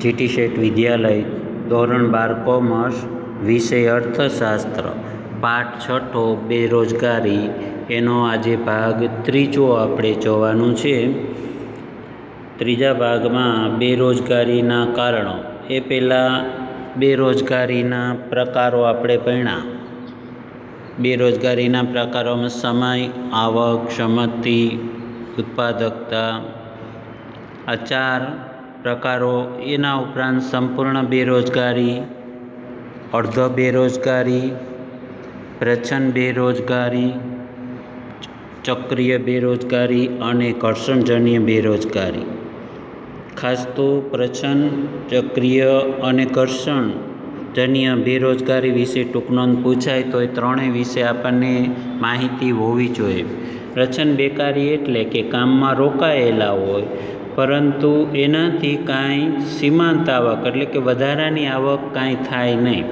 GT શેઠ વિદ્યાલય ધોરણ બાર commerce વિષય અર્થશાસ્ત્ર પાઠ છઠ્ઠો બેરોજગારી એનો આજે ભાગ ત્રીજો આપણે જોવાનું છે. ત્રીજા ભાગમાં બેરોજગારીના કારણો. એ પહેલાં બેરોજગારીના પ્રકારો આપણે ભણ્યા બેરોજગારીના પ્રકારોમાં સમય, આવક, સંમતિ, ઉત્પાદકતા આ ચાર પ્રકારો એના ઉપરાંત સંપૂર્ણ બેરોજગારી અડધો બેરોજગારી પ્રચ્છન્ન બેરોજગારી, ચક્રીય બેરોજગારી અને ઘર્ષણજન્ય બેરોજગારી. ખાસ તો પ્રચ્છન્ન ચક્રીય અને ઘર્ષણજન્ય બેરોજગારી વિશે ટૂંક નોંધ પૂછાય તો એ ત્રણેય વિશે આપણને માહિતી હોવી જોઈએ. પ્રચ્છન્ન બેકારી એટલે કે કામમાં રોકાયેલા હોય પરંતુ એનાથી કાંઈ સીમાંત આવક એટલે કે વધારાની આવક કાંઈ થાય નહીં.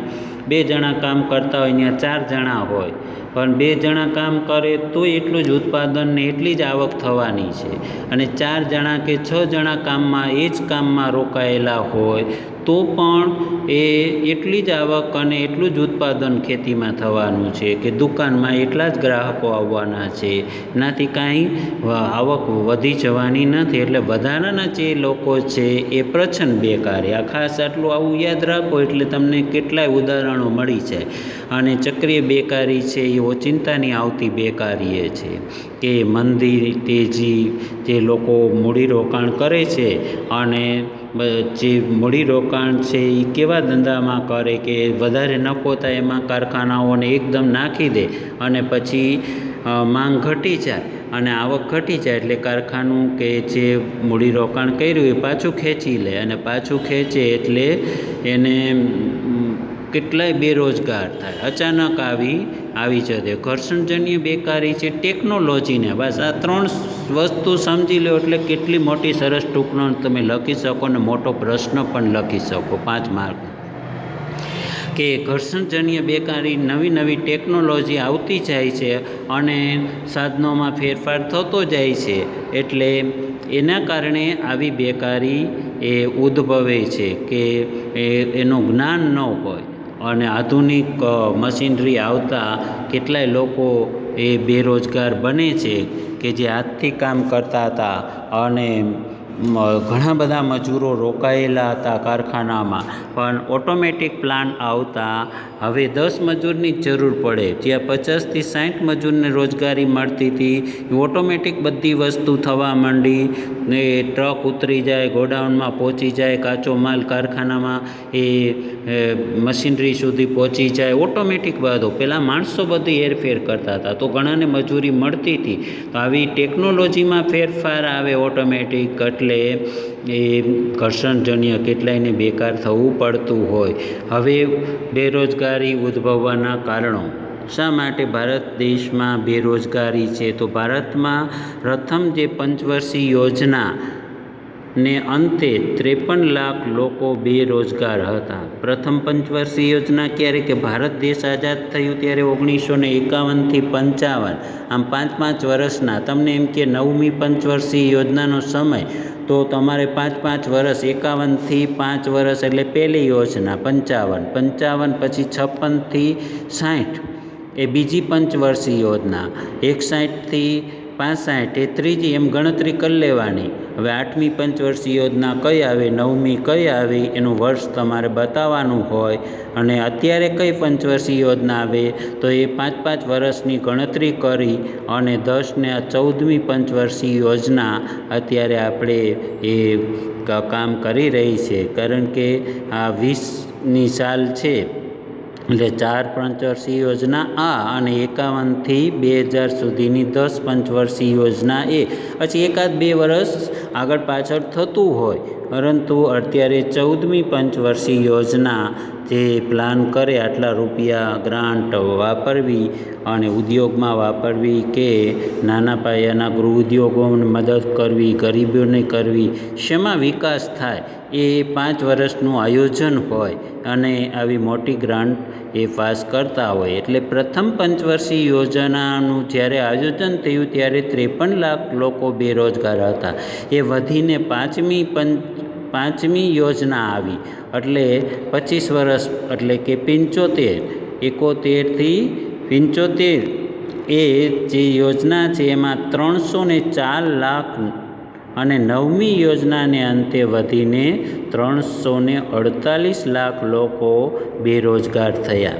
બે જણા કામ કરતા હોય ત્યાં ચાર જણા હોય, પણ બે જણા કામ કરે તો એટલું જ ઉત્પાદન ને એટલી જ આવક થવાની છે. અને ચાર જણા કે છ જણા કામમાં એ જ કામમાં રોકાયેલા હોય તો પણ એ એટલી જ આવક અને એટલું જ ઉત્પાદન ખેતીમાં થવાનું છે કે દુકાનમાં એટલા જ ગ્રાહકો આવવાના છે. એનાથી કાંઈ આવક વધી જવાની નથી. એટલે વધારાના જે લોકો છે એ પ્રચંડ બેકારી. આ ખાસ આટલું આવું યાદ રાખો એટલે તમને કેટલાય ઉદાહરણો મળી જાય. અને ચક્રીય બેકારી છે એ ઓચિંતાની આવતી બેકારી છે કે મંદી, તેજી જે લોકો મૂડીરોકાણ કરે છે અને જે મૂડીરોકાણ છે એ કેવા ધંધામાં કરે કે વધારે નફો થાય એમાં કારખાનાઓને એકદમ નાખી દે અને પછી માંગ ઘટી જાય અને આવક ઘટી જાય એટલે કારખાનું કે જે મૂડીરોકાણ કર્યું એ પાછું ખેંચી લે અને પાછું ખેંચે એટલે એને કેટલાય બેરોજગાર થાય. અચાનક આવી આવી જશે ઘર્ષણજન્ય બેકારી છે, ટેકનોલોજીને. બસ આ ત્રણ વસ્તુ સમજી લો એટલે કેટલી મોટી સરસ ટૂંકનો તમે લખી શકો ને મોટો પ્રશ્ન પણ લખી શકો. પાંચ માર્ક. કે ઘર્ષણજન્ય બેકારી નવી નવી ટેકનોલોજી આવતી જાય છે અને સાધનોમાં ફેરફાર થતો જાય છે એટલે એના કારણે આવી બેકારી એ ઉદ્ભવે છે કે એનું જ્ઞાન ન હોય. અને આધુનિક મશીનરી આવતા કેટલાય લોકો એ બેરોજગાર બને છે કે જે હાથથી કામ કરતા હતા અને ઘણા બધા મજૂરો રોકાયેલા હતા કારખાનામાં, પણ ઓટોમેટિક પ્લાન્ટ આવતા હવે દસ મજૂરની જ જરૂર પડે. જ્યાં પચાસથી સાઠ મજૂરને રોજગારી મળતી હતી, ઓટોમેટિક બધી વસ્તુ થવા માંડી ને ટ્રક ઉતરી જાય, ગોડાઉનમાં પહોંચી જાય, કાચો માલ કારખાનામાં એ મશીનરી સુધી પહોંચી જાય, ઓટોમેટિક બધું. પહેલાં માણસો બધી હેરફેર કરતા હતા, તો ઘણાને મજૂરી મળતી હતી. તો આવી ટેકનોલોજીમાં ફેરફાર આવે ઓટોમેટિક, એટલે એ ઘર્ષણજન્ય કેટલાયને બેકાર થવું પડતું હોય. હવે બેરોજગારી ઉદ્ભવવાના કારણો. શા માટે ભારત દેશમાં બેરોજગારી છે? તો ભારતમાં પ્રથમ જે પંચવર્ષીય યોજના ને અંતે ત્રેપન લાખ લોકો બેરોજગાર હતા. પ્રથમ પંચવર્ષીય યોજના ક્યારે કે ભારત દેશ આઝાદ થયું ત્યારે ઓગણીસો ને એકાવનથી પંચાવન. આમ પાંચ પાંચ વર્ષના, તમને એમ કે નવમી પંચવર્ષીય યોજનાનો સમય, તો તમારે પાંચ પાંચ વર્ષ, એકાવનથી પાંચ વર્ષ એટલે પહેલી યોજના, પંચાવન. પંચાવન પછી છપ્પનથી સાઠ. એ બીજી પંચવર્ષીય યોજના, એકસાઠથી પાંસઠ, એ ત્રીજી એમ ગણતરી કરી લેવાની. હવે આઠમી પંચવર્ષીય યોજના કઈ આવે, નવમી કઈ આવી, એનું વર્ષ તમારે બતાવવાનું હોય. અને અત્યારે કઈ પંચવર્ષીય યોજના આવે, તો એ પાંચ પાંચ વર્ષની ગણતરી કરી અને દસને આ ચૌદમી પંચવર્ષીય યોજના અત્યારે આપણે એ કામ કરી રહી છે. કારણ કે આ વીસની સાલ છે. એટલે ચાર પંચવર્ષીય યોજના આ અને એકાવનથી બે હજાર સુધીની દસ પંચવર્ષીય યોજના એ. પછી એકાદ બે વર્ષ આગળ પાછળ થતું હોય, પરંતુ અત્યારે ચૌદમી પંચવર્ષીય યોજના જે પ્લાન કરે આટલા રૂપિયા ગ્રાન્ટ વાપરવી અને ઉદ્યોગમાં વાપરવી કે નાના પાયાના ગૃહ ઉદ્યોગોને મદદ કરવી, ગરીબોને કરવી, શેમાં વિકાસ થાય એ પાંચ વર્ષનું આયોજન હોય અને આવી મોટી ગ્રાન્ટ એ પાસ કરતા હોય. એટલે પ્રથમ પંચવર્ષીય યોજનાનું જ્યારે આયોજન થયું ત્યારે ત્રેપન લાખ લોકો બેરોજગાર હતા. એ વધીને પાંચમી પંચ પાંચમી યોજના આવી. એટલે પચીસ વર્ષ, એટલે કે પંચોતેર એકોતેરથી પંચોતેર. એ જે યોજના છે, એમાં ત્રણસો ને ચાર લાખ અને નવમી યોજનાને અંતે વધીને ત્રણસો ને અડતાલીસ લાખ લોકો બેરોજગાર થયા.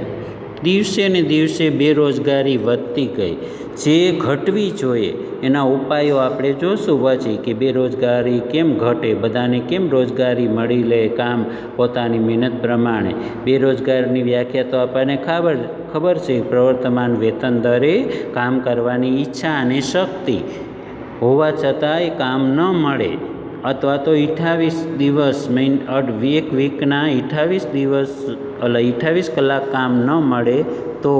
દિવસે ને દિવસે બેરોજગારી વધતી ગઈ. જે ઘટવી જોઈએ, એના ઉપાયો આપણે જોશું. પછી કે બેરોજગારી કેમ ઘટે, બધાને કેમ રોજગારી મળી લે કામ પોતાની મહેનત પ્રમાણે? બેરોજગારની વ્યાખ્યા તો આપણને ખબર ખબર છે. પ્રવર્તમાન વેતન દરે કામ કરવાની ઈચ્છા અને શક્તિ હોવા છતાંય કામ ન મળે. અથવા તો અઠ્ઠાવીસ દિવસ અઢ, એક વીકના અઠ્ઠાવીસ દિવસ એટલે અઠ્ઠાવીસ કલાક કામ ન મળે તો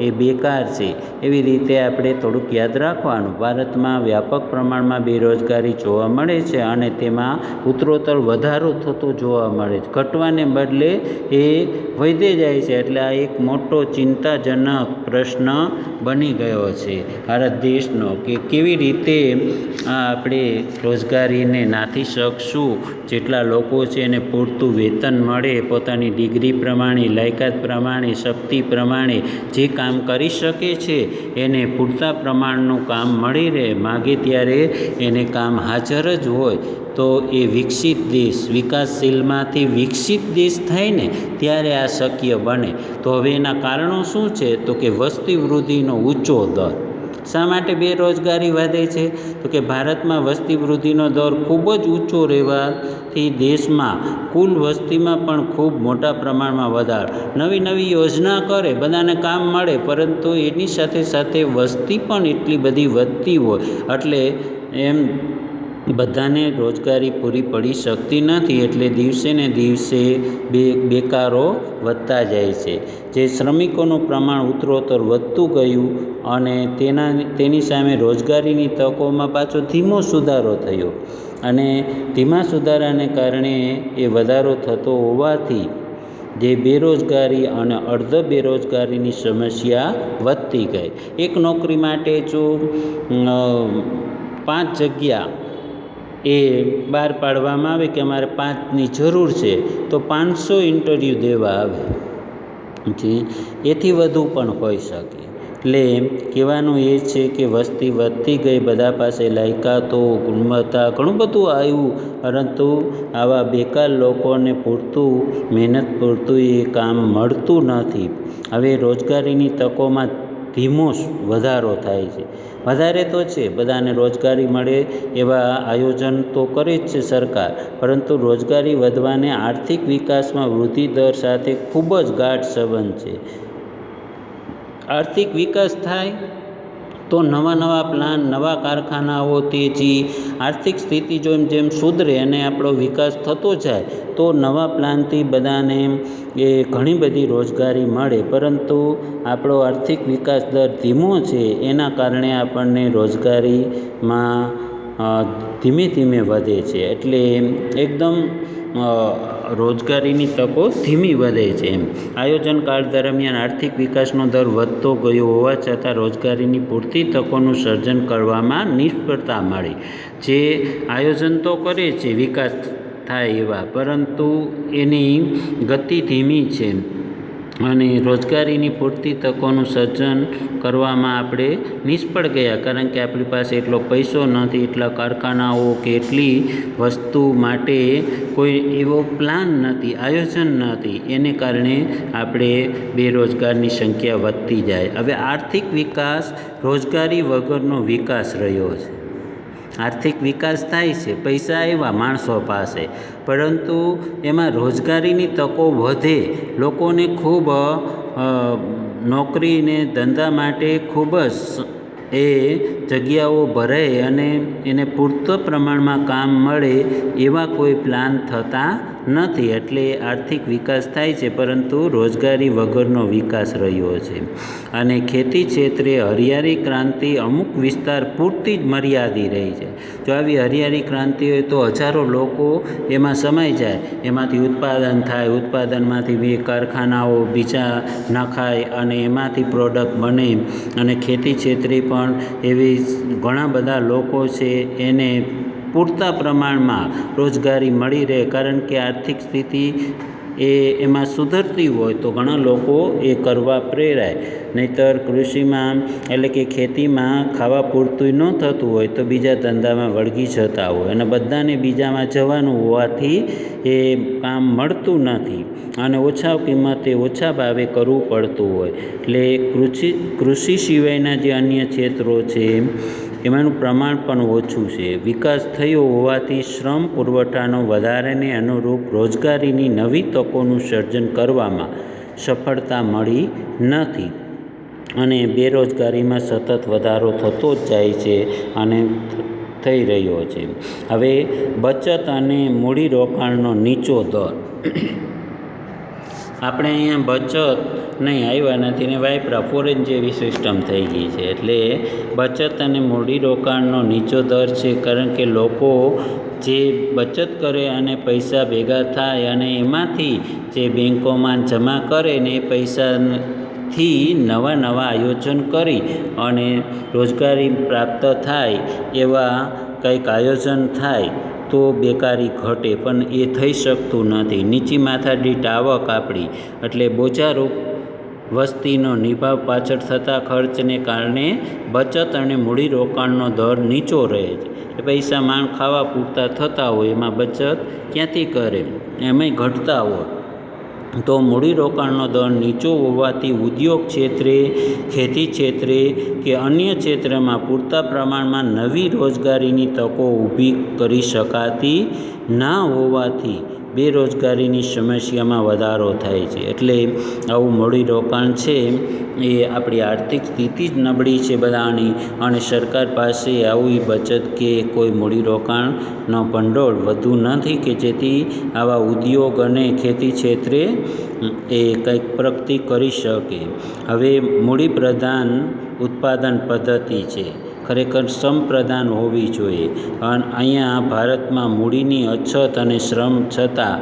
એ બેકાર છે. એવી રીતે આપણે થોડુંક યાદ રાખવાનું. ભારતમાં વ્યાપક પ્રમાણમાં બેરોજગારી જોવા મળે છે અને તેમાં ઉત્તરોત્તર વધારો થતો જોવા મળે છે. ઘટવાને બદલે એ વધે જાય છે. એટલે આ એક મોટો ચિંતાજનક પ્રશ્ન બની ગયો છે ભારત દેશનો કે કેવી રીતે આપણે રોજગારીને નાથી શકશું? જેટલા લોકો છે એને પૂરતું વેતન મળે, પોતાની ડિગ્રી પ્રમાણે લાયકાત પ્રમાણે, શક્તિ પ્રમાણે જે કામ કરી શકે છે, એને પૂરતા પ્રમાણનું કામ મળી રહે, માગે ત્યારે એને કામ હાજર જ હોય, તો એ વિકસિત દેશ, વિકાસશીલમાંથી વિકસિત દેશ થાય ને ત્યારે આ શક્ય બને. તો હવે એના કારણો શું છે? તો કે વસ્તી વૃદ્ધિનો ઊંચો દર. શા માટે બેરોજગારી વધે છે? તો કે ભારતમાં વસ્તી વૃદ્ધિનો દર ખૂબ જ ઊંચો રહેવાથી દેશમાં કુલ વસ્તીમાં પણ ખૂબ મોટા પ્રમાણમાં વધારો. નવી નવી યોજના કરે, બધાને કામ મળે, પરંતુ એની સાથે સાથે વસ્તી પણ એટલી બધી વધતી હોય. એટલે એમ બધાને રોજગારી પૂરી પડી શકતી નથી એટલે દિવસે ને દિવસે બે બેકારો વધતા જાય છે. જે શ્રમિકોનું પ્રમાણ ઉત્તરોત્તર વધતું ગયું અને તેના તેની સામે રોજગારીની તકોમાં પાછો ધીમો સુધારો થયો અને ધીમા સુધારાને કારણે એ વધારો થતો હોવાથી જે બેરોજગારી અને અર્ધ બેરોજગારીની સમસ્યા વધતી ગઈ. એક નોકરી માટે જો પાંચ જગ્યા એ બહાર પાડવામાં આવે કે અમારે પાંચની જરૂર છે, તો પાંચસો ઇન્ટરવ્યૂ દેવા આવે. જે, એથી વધુ પણ હોઈ શકે. એટલે કહેવાનું એ છે કે વસ્તી વધતી ગઈ, બધા પાસે લાયકાતો, ગુણવત્તા, ઘણું બધું આવ્યું, પરંતુ આવા બેકાર લોકોને પૂરતું મહેનત, પૂરતું એ કામ મળતું નથી. હવે રોજગારીની તકોમાં ધીમો વધારો થાય છે. વધારે તો છે, બધાને રોજગારી મળે એવા આયોજન તો કરે જ છે સરકાર, પરંતુ રોજગારી વધવાને આર્થિક વિકાસમાં વૃદ્ધિ દર સાથે ખૂબ જ ગાઢ સંબંધ છે. આર્થિક વિકાસ થાય તો નવા નવા પ્લાન નવા કારખાનાઓ, તેજી, આર્થિક સ્થિતિ જેમ જેમ સુધરે અને આપણો વિકાસ થતો જાય, તો નવા પ્લાનથી બધાને એ ઘણી બધી રોજગારી મળે. પરંતુ આપણો આર્થિક વિકાસ દર ધીમો છે, એના કારણે આપણને રોજગારીમાં ધીમે ધીમે વધે છે. એટલે એકદમ રોજગારીની તકો ધીમી વધે છે એમ. આયોજન કાળ દરમિયાન આર્થિક વિકાસનો દર વધતો ગયો હોવા છતાં રોજગારીની પૂરતી તકોનું સર્જન કરવામાં નિષ્ફળતા મળી. જે આયોજન તો કરે છે, વિકાસ થાય એવા, પરંતુ એની ગતિ ધીમી છે અને રોજગારીની પૂરતી તકોનું સર્જન કરવામાં આપણે નિષ્ફળ ગયા, કારણ કે આપણી પાસે એટલો પૈસો નથી, એટલા કારખાનાઓ કે એટલી વસ્તુ માટે કોઈ એવો પ્લાન નથી, આયોજન નથી. એને કારણે આપણે બેરોજગારની સંખ્યા વધતી જાય. હવે આર્થિક વિકાસ રોજગારી વગરનો વિકાસ રહ્યો છે. આર્થિક વિકાસ થાય છે, પૈસા આવ્યા માણસો પાસે. પરંતુ એમાં રોજગારીની તકો વધે. લોકોને ખૂબ નોકરીને ધંધા માટે ખૂબ જ એ જગ્યાઓ ભરાય અને એને પૂરતો પ્રમાણમાં કામ મળે એવા કોઈ પ્લાન થતા નથી. એટલે આર્થિક વિકાસ થાય છે, પરંતુ રોજગારી વગરનો વિકાસ રહ્યો છે. અને ખેતી ક્ષેત્રે હરિયાળી ક્રાંતિ અમુક વિસ્તાર પૂરતી જ મર્યાદિત રહી છે. જો આવી હરિયાળી ક્રાંતિ હોય તો હજારો લોકો એમાં સમાઈ જાય. એમાંથી ઉત્પાદન થાય, ઉત્પાદનમાંથી બે કારખાનાઓ બીજા નખાય અને એમાંથી પ્રોડક્ટ બને. અને ખેતી ક્ષેત્રે પણ એવી ઘણા બધા લોકો છે, એને પૂરતા પ્રમાણમાં રોજગારી મળી રહે. કારણ કે આર્થિક સ્થિતિ એ એમાં સુધરતી હોય તો ઘણા લોકો એ કરવા પ્રેરાય. નહીંતર કૃષિમાં, એટલે કે ખેતીમાં ખાવા પૂરતું ન થતું હોય તો બીજા ધંધામાં વળગી જતા હોય અને બધાને બીજામાં જવાનું હોવાથી એ કામ મળતું નથી અને ઓછા કિંમતે ઓછા ભાવે કરવું પડતું હોય. એટલે કૃષિ કૃષિ સિવાયના જે અન્ય ક્ષેત્રો છે એમાંનું પ્રમાણ પણ ઓછું છે. વિકાસ થયો હોવાથી શ્રમ પુરવઠાનો વધારેને અનુરૂપ રોજગારીની નવી તકોનું સર્જન કરવામાં સફળતા મળી નથી અને બેરોજગારીમાં સતત વધારો થતો જ જાય છે અને થઈ રહ્યો છે. હવે બચત અને મૂડીરોકાણનો નીચો દર આપણે અહીંયા બચત નહીં આવ્યા નથી ને ભાઈ ફોરેન જેવી સિસ્ટમ થઈ ગઈ છે. એટલે બચત અને મૂડીરોકાણનો નીચો દર છે, કારણ કે લોકો જે બચત કરે અને પૈસા ભેગા થાય અને એમાંથી જે બેંકોમાં જમા કરે ને એ પૈસાથી નવા નવા આયોજન કરી અને રોજગારી પ્રાપ્ત થાય એવા કંઈક આયોજન થાય તો બેકારી ઘટે, પણ એ થઈ શકતું નથી. નીચી માથાદીઠ આવક આપણી, એટલે બોજારૂપ વસ્તીનો નિભાવ પાછળ થતા ખર્ચને કારણે બચત અને મૂડીરોકાણનો દર નીચો રહે છે. પૈસા માણ ખાવા પૂરતા થતા હોય, એમાં બચત ક્યાંથી કરે? એમાંય ઘટતા હોય. તો મૂડીરોકાણનો દર નીચો હોવાથી ઉદ્યોગ ક્ષેત્રે, ખેતી ક્ષેત્રે કે અન્ય ક્ષેત્રમાં પૂરતા પ્રમાણમાં નવી રોજગારીની તકો ઊભી કરી શકાતી ના હોવાથી બેરોજગારીની સમસ્યામાં વધારો થાય છે. એટલે આવું મૂડી રોકાણ છે એ આપણી આર્થિક સ્થિતિ જ નબળી છે બધાની અને સરકાર પાસે આવી બચત કે કોઈ મૂડીરોકાણનો ભંડોળ વધુ નથી કે જેથી આવા ઉદ્યોગ અને ખેતી ક્ષેત્રે એ કંઈક પ્રગતિ કરી શકે. હવે મૂડી પ્રધાન ઉત્પાદન પદ્ધતિ છે. ખરેખર શ્રમપ્રધાન હોવી જોઈએ. અને અહીંયા ભારતમાં મૂડીની અછત અને શ્રમ છતાં,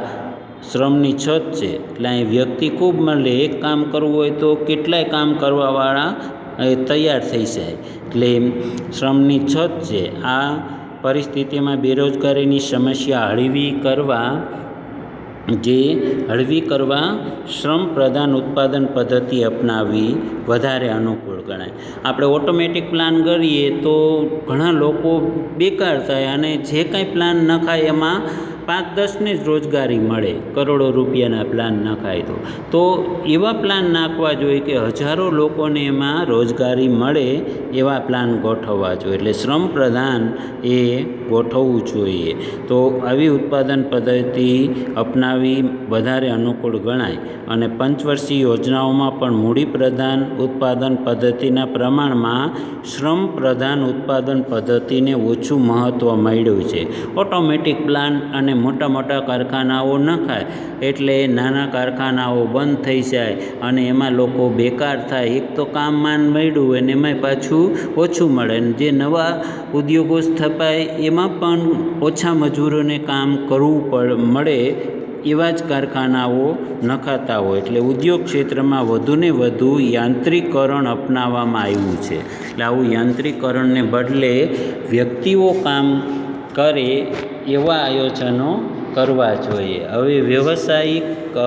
શ્રમની છત છે. એટલે અહીં વ્યક્તિ ખૂબ મળે, એક કામ કરવું હોય તો કેટલાય કામ કરવાવાળા તૈયાર થઈ જાય. એટલે શ્રમની છત છે. આ પરિસ્થિતિમાં બેરોજગારીની સમસ્યા હળવી કરવા જે હળવી કરવા શ્રમ પ્રધાન ઉત્પાદન પદ્ધતિ અપનાવવી વધારે અનુકૂળ ગણાય. આપણે ઓટોમેટિક પ્લાન કરીએ તો ઘણા લોકો બેકાર થાય અને જે કાંઈ પ્લાન નખાય એમાં પાંચ દસને જ રોજગારી મળે, કરોડો રૂપિયાના પ્લાન નખાય તો. તો એવા પ્લાન નાખવા જોઈએ કે હજારો લોકોને એમાં રોજગારી મળે એવા પ્લાન ગોઠવવા જોઈએ. એટલે શ્રમ પ્રધાન એ ગોઠવવું જોઈએ. તો આવી ઉત્પાદન પદ્ધતિ અપનાવી વધારે અનુકૂળ ગણાય અને પંચવર્ષીય યોજનાઓમાં પણ મૂડી પ્રધાન ઉત્પાદન પદ્ધતિના પ્રમાણમાં શ્રમ પ્રધાન ઉત્પાદન પદ્ધતિને ઓછું મહત્ત્વ મળ્યું છે. ઓટોમેટિક પ્લાન અને મોટા મોટા કારખાનાઓ નખાય એટલે નાના કારખાનાઓ બંધ થઈ જાય અને એમાં લોકો બેકાર થાય. એક તો કામ માન મળ્યું અને એમાંય પાછું ઓછું મળે. અને જે નવા ઉદ્યોગો સ્થપાય, એમાં પણ ઓછા મજૂરોને કામ કરવું પડ, મળે એવા જ કારખાનાઓ નખાતા હોય. એટલે ઉદ્યોગ ક્ષેત્રમાં વધુને વધુ યાંત્રિકરણ અપનાવવામાં આવ્યું છે. એટલે આવું યાંત્રિકરણને બદલે વ્યક્તિઓ કામ કરે એવા આયોજનો કરવા જોઈએ. હવે વ્યવસાયિક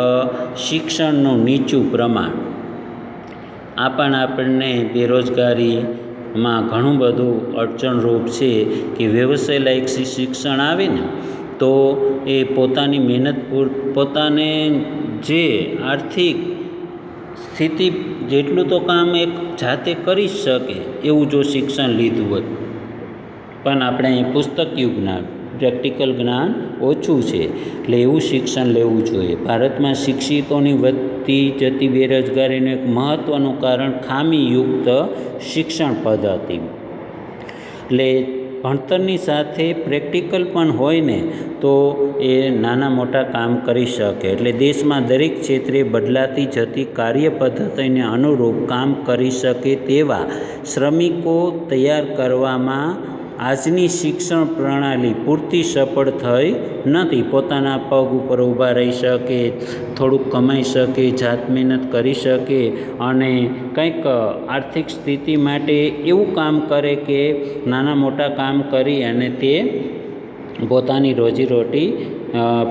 શિક્ષણનું નીચું પ્રમાણ. આ પણ આપણને બેરોજગારીમાં ઘણું બધું અડચણરૂપ છે કે વ્યવસાય લાયક શિક્ષણ આવે ને, તો એ પોતાની મહેનત પૂર, પોતાને જે આર્થિક સ્થિતિ જેટલું તો કામ એક જાતે કરી જ શકે એવું જો શિક્ષણ લીધું હોય પણ આપણે અહીં પુસ્તક જ્ઞાન પ્રેક્ટિકલ જ્ઞાન ઓછું છે. એટલે એવું શિક્ષણ લેવું જોઈએ. ભારતમાં શિક્ષિતોની વધતી જતી બેરોજગારીનું એક મહત્ત્વનું કારણ ખામીયુક્ત શિક્ષણ પદ્ધતિ. એટલે ભણતરની સાથે પ્રેક્ટિકલ પણ હોય ને, તો એ નાના મોટા કામ કરી શકે. એટલે દેશમાં દરેક ક્ષેત્રે બદલાતી જતી કાર્ય પદ્ધતિને અનુરૂપ કામ કરી શકે તેવા શ્રમિકો તૈયાર કરવામાં આજની શિક્ષણ પ્રણાલી પૂરતી સફળ થઈ નથી. પોતાના પગ ઉપર ઊભા રહી શકે, થોડુંક કમાઈ શકે, જાત મહેનત કરી શકે અને કંઈક આર્થિક સ્થિતિ માટે એવું કામ કરે કે નાના મોટા કામ કરી અને તે પોતાની રોજીરોટી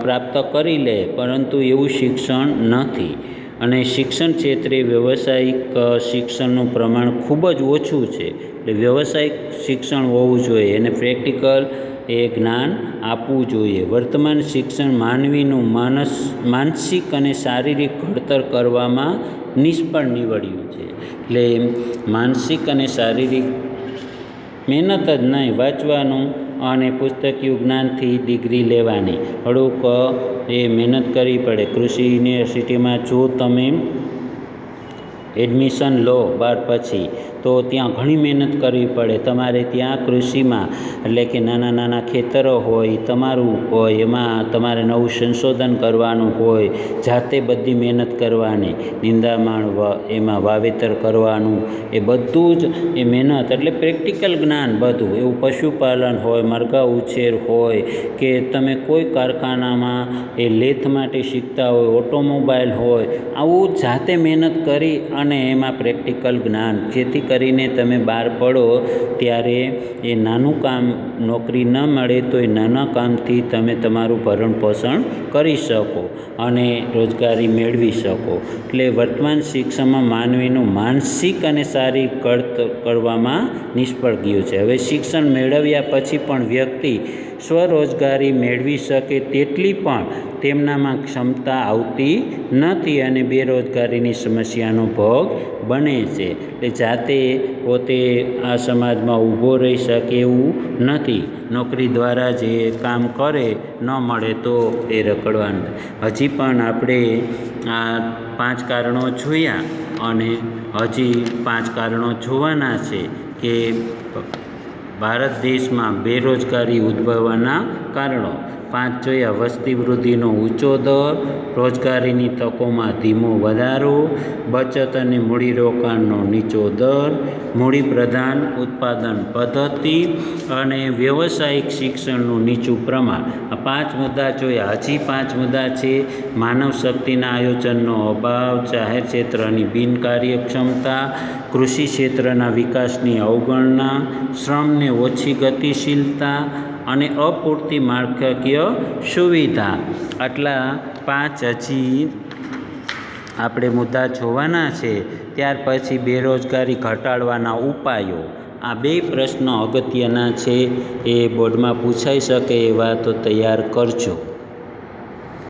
પ્રાપ્ત કરી લે. પરંતુ એવું શિક્ષણ નથી. અને શિક્ષણ ક્ષેત્રે વ્યવસાયિક શિક્ષણનું પ્રમાણ ખૂબ જ ઓછું છે. એટલે વ્યવસાયિક શિક્ષણ હોવું જોઈએ. અને પ્રેક્ટિકલ એ જ્ઞાન આપવું જોઈએ. વર્તમાન શિક્ષણ માનવીનું માનસ, માનસિક અને શારીરિક ઘડતર કરવામાં નિષ્ફળ નીવડ્યું છે. એટલે માનસિક અને શારીરિક મહેનત જ નહીં, વાંચવાનું અને પુસ્તકીય જ્ઞાનથી ડિગ્રી લેવાની. થોડુંક એ મહેનત કરવી પડે. કૃષિ યુનિવર્સિટીમાં જો તમે એડમિશન લો, બાર પછી તો ત્યાં ઘણી મહેનત કરવી પડે. તમારે ત્યાં કૃષિમાં, એટલે કે નાના નાના ખેતરો હોય, તમારું હોય, એમાં તમારે નવું સંશોધન કરવાનું હોય, જાતે બધી મહેનત કરવાની, નિંદામણ એમાં વાવેતર કરવાનું, એ બધું જ એ મહેનત, એટલે પ્રેક્ટિકલ જ્ઞાન બધું. એવું પશુપાલન હોય, મરઘા ઉછેર હોય, કે તમે કોઈ કારખાનામાં એ લેથ માટે શીખતા હોય, ઓટોમોબાઈલ હોય, આવું જાતે મહેનત કરી અને એમાં પ્રેક્ટિકલ જ્ઞાન, જેથી કરીને તમે બહાર પડો ત્યારે એ નાનું કામ નોકરી ન મળે તો એ નાના કામથી તમે તમારું ભરણ પોષણ કરી શકો અને રોજગારી મેળવી શકો. એટલે વર્તમાન શિક્ષણમાં માનવીનું માનસિક અને શારીરિક કળત કરવામાં નિષ્ફળ ગયું છે. હવે શિક્ષણ મેળવ્યા પછી પણ વ્યક્તિ સ્વરોજગારી મેળવી શકે તેટલી પણ તેમનામાં ક્ષમતા આવતી નથી અને બેરોજગારીની સમસ્યાનો ભોગ બને છે. એટલે જાતે પોતે આ સમાજમાં ઊભો રહી શકે એવું નથી. નોકરી દ્વારા જે કામ કરે ન મળે તો એ રખડવાનું હજી પણ આપણે આ પાંચ કારણો જોયા અને હજી પાંચ કારણો જોવાના છે કે ભારત દેશમાં બેરોજગારી ઉદ્ભવવાના કારણો. પાંચ જોયા વસ્તી વૃદ્ધિનો ઊંચો દર, રોજગારીની તકોમાં ધીમો વધારો, બચત અને મૂડીરોકાણનો નીચો દર, મૂડી પ્રધાન ઉત્પાદન પદ્ધતિ અને વ્યવસાયિક શિક્ષણનું નીચું પ્રમાણ. આ પાંચ મુદ્દા જોયા. હજી પાંચ મુદ્દા છે. માનવ શક્તિના આયોજનનો અભાવ, જાહેર ક્ષેત્રની બિનકાર્યક્ષમતા કૃષિ ક્ષેત્રના વિકાસની અવગણના, શ્રમને ઓછી ગતિશીલતા અને અપૂરતી માળખાકીય સુવિધા. આટલા પાંચ હજી આપણે મુદ્દા જોવાના છે. ત્યાર પછી બેરોજગારી ઘટાડવાના ઉપાયો. આ બે પ્રશ્નો અગત્યના છે. એ બોર્ડમાં પૂછાઈ શકે એવા તો તૈયાર કરજો.